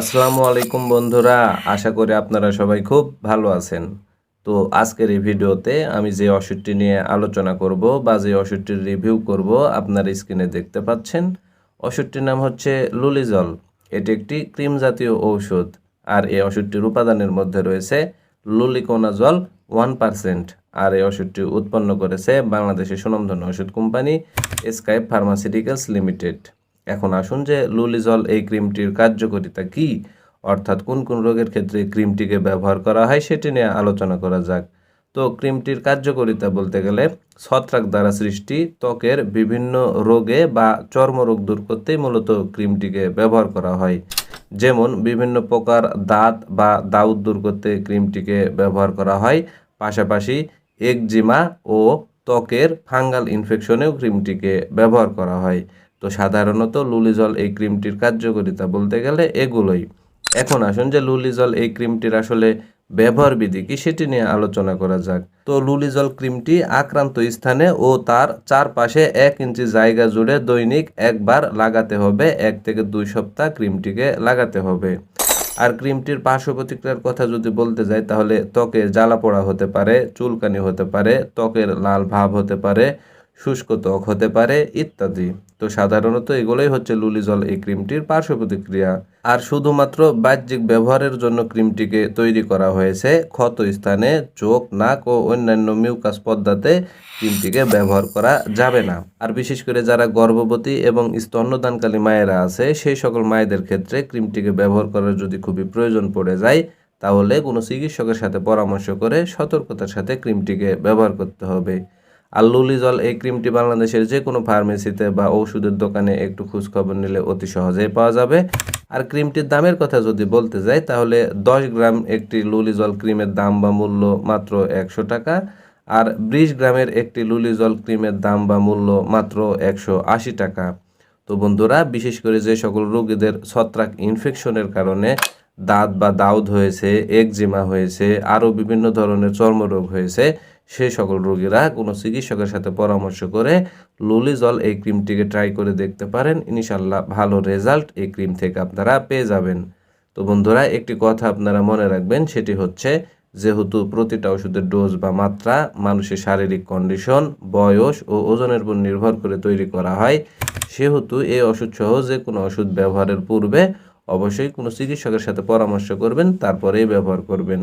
আসসালামু আলাইকুম বন্ধুরা, আশা করি আপনারা সবাই খুব ভালো আছেন। তো আজকের এই ভিডিওতে আমি যে ওষুধটি নিয়ে আলোচনা করব বা যে ওষুধটির রিভিউ করব আপনার স্ক্রিনে দেখতে পাচ্ছেন। ওষুধটির নাম হচ্ছে লুলিজল। এটি একটি ক্রিম জাতীয় ঔষধ আর এই ওষুধটির উপাদানের মধ্যে রয়েছে লুলিকোনাজল ওয়ান পার্সেন্ট আর এই ওষুধটি উৎপন্ন করেছে বাংলাদেশের সুনামধন্য ওষুধ কোম্পানি স্কাইপ ফার্মাসিউটিক্যালস লিমিটেড। এখন আসুন যে লুলিজল এই ক্রিমটির কার্যকারিতা কি, অর্থাৎ কোন কোন রোগের ক্ষেত্রে ক্রিমটিকে ব্যবহার করা হয় সেটি নিয়ে আলোচনা করা যাক। তো ক্রিমটির কার্যকারিতা বলতে গেলে ছত্রাক দ্বারা সৃষ্টি ত্বকের বিভিন্ন রোগে বা চর্মরোগ দূর করতেই মূলত ক্রিমটিকে ব্যবহার করা হয়। যেমন বিভিন্ন প্রকার দাঁত বা দাউদ দূর করতে ক্রিমটিকে ব্যবহার করা হয়। পাশাপাশি একজিমা ও ত্বকের ফাঙ্গাল ইনফেকশনেও ক্রিমটিকে ব্যবহার করা হয়। তো সাধারণত লুলিজল এই ক্রিমটির কার্যকারিতা বলতে গেলে এগুলোই। এখন আসুন যে লুলিজল এই ক্রিমটির আসলে ব্যবহার বিধি কি সেটি নিয়ে আলোচনা করা যাক। তো লুলিজল ক্রিমটি আক্রান্ত স্থানে ও তার চারপাশে এক ইঞ্চি জায়গা জুড়ে দৈনিক একবার লাগাতে হবে, এক থেকে দুই সপ্তাহ ক্রিমটিকে লাগাতে হবে। আর ক্রিমটির পার্শ্ব প্রতিক্রিয়ার কথা যদি বলতে যাই, তাহলে ত্বকে জ্বালা পোড়া হতে পারে, চুলকানি হতে পারে, ত্বকের লাল ভাব হতে পারে, শুষ্ক ত্বক হতে পারে, ইত্যাদি। তো সাধারণত এগুলোই হচ্ছে লুলিজল এই ক্রিমটির পার্শ্ব প্রতিক্রিয়া। আর শুধুমাত্র বাহ্যিক ব্যবহারের জন্য ক্রিমটিকে তৈরি করা হয়েছে ক্ষত স্থানে, চোখ, নাক ও অন্যান্য মিউকাস পদ্মাতে ক্রিমটিকে ব্যবহার করা যাবে না। আর বিশেষ করে যারা গর্ভবতী এবং স্তন্যদানকালী মায়েরা আছে, সেই সকল মায়েদের ক্ষেত্রে ক্রিমটিকে ব্যবহার করার যদি খুবই প্রয়োজন পড়ে যায়, তাহলে কোনো চিকিৎসকের সাথে পরামর্শ করে সতর্কতার সাথে ক্রিমটিকে ব্যবহার করতে হবে। আর লুলিজল এই ক্রিমটি বাংলাদেশের যে কোনো ফার্মেসিতে বা ওষুধের দোকানে একটু খোঁজখবর নিলে অতি সহজেই পাওয়া যাবে। আর ক্রিমটির দামের কথা যদি বলতে যাই, তাহলে দশ গ্রাম একটি লুলিজল ক্রিমের দাম বা মূল্য মাত্র একশো টাকা, আর বিশ গ্রামের একটি লুলিজল ক্রিমের দাম বা মূল্য মাত্র একশো আশি টাকা। তো বন্ধুরা, বিশেষ করে যে সকল রোগীদের ছত্রাক ইনফেকশনের কারণে দাঁত বা দাউদ হয়েছে, একজিমা হয়েছে, আরও বিভিন্ন ধরনের চর্মরোগ হয়েছে সেই সকল রোগীরা কোনো চিকিৎসকের সাথে পরামর্শ করে লুলিজল এই ক্রিমটিকে ট্রাই করে দেখতে পারেন। ইনশাল্লাহ ভালো রেজাল্ট এই ক্রিম থেকে আপনারা পেয়ে যাবেন। তো বন্ধুরা, একটি কথা আপনারা মনে রাখবেন, সেটি হচ্ছে যেহেতু প্রতিটা ওষুধের ডোজ বা মাত্রা মানুষের শারীরিক কন্ডিশন বয়স ও ওজনের উপর নির্ভর করে তৈরি করা হয়, সেহেতু এই ওষুধ সহ যে কোনো ওষুধ ব্যবহারের পূর্বে অবশ্যই কোনো চিকিৎসকের সাথে পরামর্শ করবেন, তারপরেই ব্যবহার করবেন।